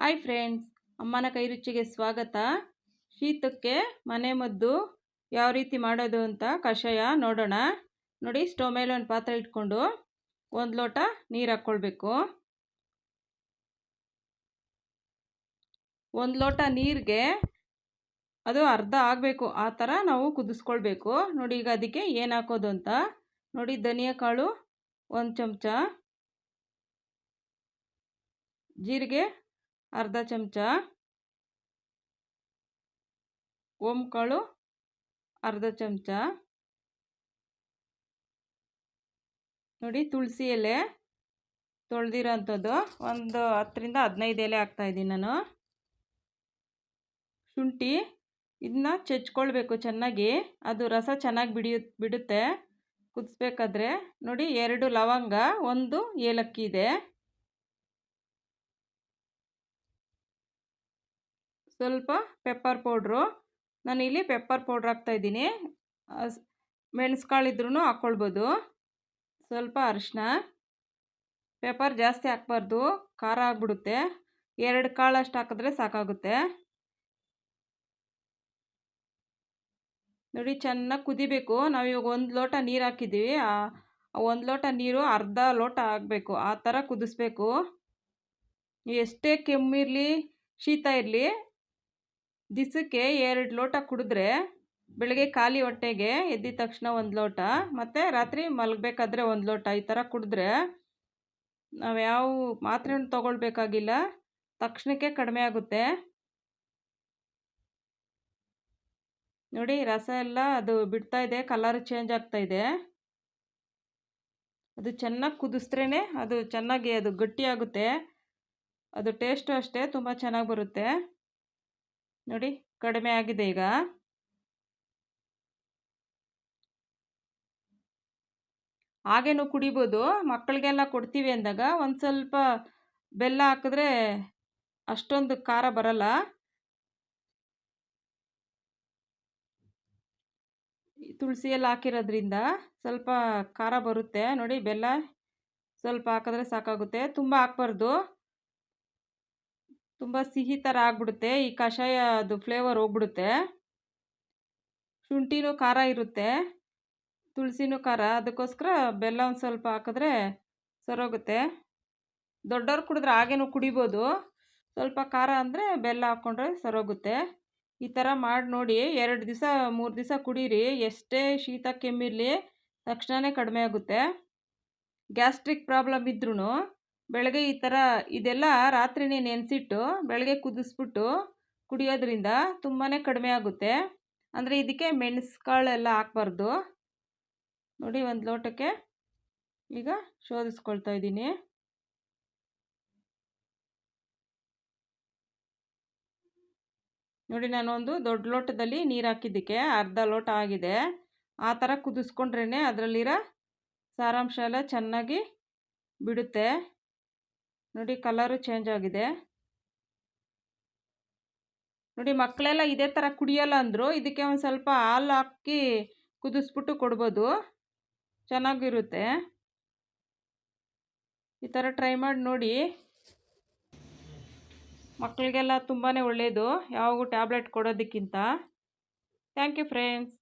Hi friends ಅಮ್ಮನ ಕೈ ರುಚಿಗೆ ಸ್ವಾಗತ. ಶೀತಕ್ಕೆ ಮನೆ ಮದ್ದು ಯಾವ ರೀತಿ ಮಾಡೋದು ಅಂತ ಕಷಾಯ ನೋಡೋಣ. ನೋಡಿ ಸ್ಟವ್ ಮೇಲೆ ಒಂದು ಪಾತ್ರೆ ಇಟ್ಕೊಂಡು ಒಂದು ಲೋಟ ನೀರು ಹಾಕ್ಕೊಳ್ಬೇಕು. ಒಂದು ಲೋಟ ನೀರಿಗೆ ಅದು ಅರ್ಧ ಆಗಬೇಕು, ಆ ಥರ ನಾವು ಕುದಿಸ್ಕೊಳ್ಬೇಕು. ನೋಡಿ ಈಗ ಅದಕ್ಕೆ ಏನು ಹಾಕೋದು ಅಂತ. ನೋಡಿ ಧನಿಯಾ ಕಾಳು ಒಂದು ಚಮಚ. ಜೀರಿಗೆ ಅರ್ಧ ಚಮಚ ಕಾಳು, ಅರ್ಧ ಚಮಚ ನೋಡಿ ತುಳಸಿ ಎಲೆ ತೊಳೆದಿರೋ ಅಂಥದ್ದು ಒಂದು ಹತ್ತರಿಂದ ಹದಿನೈದು ಎಲೆ ಹಾಕ್ತಾಯಿದ್ದೀನಿ ನಾನು. ಶುಂಠಿ, ಇದನ್ನ ಚಚ್ಕೊಳ್ಬೇಕು ಚೆನ್ನಾಗಿ. ಅದು ರಸ ಚೆನ್ನಾಗಿ ಬಿಡಿಯು, ಬಿಡುತ್ತೆ. ಕುದಿಸ್ಬೇಕಾದ್ರೆ ನೋಡಿ ಎರಡು ಲವಂಗ, ಒಂದು ಏಲಕ್ಕಿ ಇದೆ. ಸ್ವಲ್ಪ ಪೆಪ್ಪರ್ ಪೌಡ್ರು ನಾನಿಲ್ಲಿ ಪೆಪ್ಪರ್ ಪೌಡ್ರ್ ಹಾಕ್ತಾಯಿದ್ದೀನಿ ಮೆಣಸುಕಾಳಿದ್ರೂ ಹಾಕ್ಕೊಳ್ಬೋದು ಸ್ವಲ್ಪ ಅರಿಶಿನ. ಪೆಪ್ಪರ್ ಜಾಸ್ತಿ ಹಾಕ್ಬಾರ್ದು. ಖಾರ ಆಗಿಬಿಡುತ್ತೆ. ಎರಡು ಕಾಳಷ್ಟು ಹಾಕಿದ್ರೆ ಸಾಕಾಗುತ್ತೆ. ನೋಡಿ, ಚೆನ್ನಾಗಿ ಕುದಿಬೇಕು. ನಾವು ಇವಾಗ ಒಂದು ಲೋಟ ನೀರು ಹಾಕಿದ್ದೀವಿ. ಒಂದು ಲೋಟ ನೀರು ಅರ್ಧ ಲೋಟ ಆಗಬೇಕು ಆ ಥರ ಕುದಿಸ್ಬೇಕು. ಎಷ್ಟೇ ಕೆಮ್ಮಿರಲಿ ಶೀತ ಇರಲಿ ದಿಸಕ್ಕೆ ಎರಡು ಲೋಟ ಕುಡಿದ್ರೆ ಬೆಳಗ್ಗೆ ಖಾಲಿ ಹೊಟ್ಟೆಗೆ ಎದ್ದಿದ ತಕ್ಷಣ ಒಂದು ಲೋಟ, ಮತ್ತು ರಾತ್ರಿ ಮಲಗಬೇಕಾದ್ರೆ ಒಂದು ಲೋಟ. ಈ ಥರ ಕುಡಿದ್ರೆ ನಾವು ಯಾವ ಮಾತ್ರೆಯನ್ನು ತೊಗೊಳ್ಬೇಕಾಗಿಲ್ಲ, ತಕ್ಷಣಕ್ಕೆ ಕಡಿಮೆ ಆಗುತ್ತೆ. ನೋಡಿ, ರಸ ಎಲ್ಲ ಅದು ಬಿಡ್ತಾ ಇದೆ, ಕಲರ್ ಚೇಂಜ್ ಆಗ್ತಾ ಇದೆ. ಅದು ಚೆನ್ನಾಗಿ ಕುದಿಸ್ತ್ರೇ ಅದು ಚೆನ್ನಾಗಿ ಅದು ಗಟ್ಟಿಯಾಗುತ್ತೆ. ಅದು ಟೇಸ್ಟು ಅಷ್ಟೇ, ತುಂಬ ಚೆನ್ನಾಗಿ ಬರುತ್ತೆ. ನೋಡಿ, ಕಡಿಮೆ ಆಗಿದೆ ಈಗ. ಹಾಗೇನೂ ಕುಡಿಬೋದು? ಮಕ್ಕಳಿಗೆಲ್ಲ ಕೊಡ್ತೀವಿ ಅಂದಾಗ ಒಂದು ಸ್ವಲ್ಪ ಬೆಲ್ಲ ಹಾಕಿದ್ರೆ ಅಷ್ಟೊಂದು ಖಾರ ಬರಲ್ಲ. ತುಳಸಿ ಎಲ್ಲ ಹಾಕಿರೋದ್ರಿಂದ ಸ್ವಲ್ಪ ಖಾರ ಬರುತ್ತೆ. ನೋಡಿ, ಬೆಲ್ಲ ಸ್ವಲ್ಪ ಹಾಕಿದ್ರೆ ಸಾಕಾಗುತ್ತೆ. ತುಂಬ ಹಾಕ್ಬಾರ್ದು. ತುಂಬ ಸಿಹಿ ಥರ ಆಗಿಬಿಡುತ್ತೆ. ಈ ಕಷಾಯ ಅದು ಫ್ಲೇವರ್ ಹೋಗ್ಬಿಡುತ್ತೆ. ಶುಂಠಿನೂ ಖಾರ ಇರುತ್ತೆ. ತುಳಸಿನೂ ಖಾರ. ಅದಕ್ಕೋಸ್ಕರ ಬೆಲ್ಲ ಒಂದು ಸ್ವಲ್ಪ ಹಾಕಿದ್ರೆ ಸರೋಗುತ್ತೆ. ದೊಡ್ಡವ್ರು ಕುಡಿದ್ರೆ ಹಾಗೇನೂ ಕುಡಿಬೋದು. ಸ್ವಲ್ಪ ಖಾರ ಅಂದರೆ ಬೆಲ್ಲ ಹಾಕ್ಕೊಂಡ್ರೆ ಸರೋಗುತ್ತೆ. ಈ ಥರ ಮಾಡಿ ನೋಡಿ. ಎರಡು ದಿವಸ, ಮೂರು ದಿವಸ ಕುಡೀರಿ. ಎಷ್ಟೇ ಶೀತ ಕೆಮ್ಮಿರಲಿ ತಕ್ಷಣವೇ ಕಡಿಮೆ ಆಗುತ್ತೆ. ಗ್ಯಾಸ್ಟ್ರಿಕ್ ಪ್ರಾಬ್ಲಮ್ ಇದ್ರೂ ಬೆಳಗ್ಗೆ ಈ ಥರ ಇದೆಲ್ಲ ರಾತ್ರಿನೇ ನೆನೆಸಿಟ್ಟು ಬೆಳಗ್ಗೆ ಕುದಿಸ್ಬಿಟ್ಟು ಕುಡಿಯೋದ್ರಿಂದ ತುಂಬಾ ಕಡಿಮೆ ಆಗುತ್ತೆ. ಅಂದರೆ ಇದಕ್ಕೆ ಮೆಣಸು ಕಾಳೆಲ್ಲ ಹಾಕ್ಬಾರ್ದು. ನೋಡಿ ಒಂದು ಲೋಟಕ್ಕೆ ಈಗ ಶೋಧಿಸ್ಕೊಳ್ತಾ ಇದ್ದೀನಿ. ನೋಡಿ ನಾನೊಂದು ದೊಡ್ಡ ಲೋಟದಲ್ಲಿ ನೀರು ಹಾಕಿದ್ದಕ್ಕೆ ಅರ್ಧ ಲೋಟ ಆಗಿದೆ. ಆ ಥರ ಕುದಿಸ್ಕೊಂಡ್ರೇ ಅದರಲ್ಲಿರೋ ಸಾರಾಂಶ ಎಲ್ಲ ಚೆನ್ನಾಗಿ ಬಿಡುತ್ತೆ. ನೋಡಿ ಕಲರು ಚೇಂಜ್ ಆಗಿದೆ. ನೋಡಿ ಮಕ್ಕಳೆಲ್ಲ ಇದೇ ಥರ ಕುಡಿಯೋಲ್ಲ ಅಂದರು, ಇದಕ್ಕೆ ಒಂದು ಸ್ವಲ್ಪ ಹಾಲು ಹಾಕಿ ಕುದಿಸ್ಬಿಟ್ಟು ಕೊಡ್ಬೋದು. ಚೆನ್ನಾಗಿರುತ್ತೆ. ಈ ಥರ ಟ್ರೈ ಮಾಡಿ ನೋಡಿ. ಮಕ್ಕಳಿಗೆಲ್ಲ ತುಂಬಾ ಒಳ್ಳೆಯದು ಯಾವಾಗೂ ಟ್ಯಾಬ್ಲೆಟ್ ಕೊಡೋದಕ್ಕಿಂತ. Thank you friends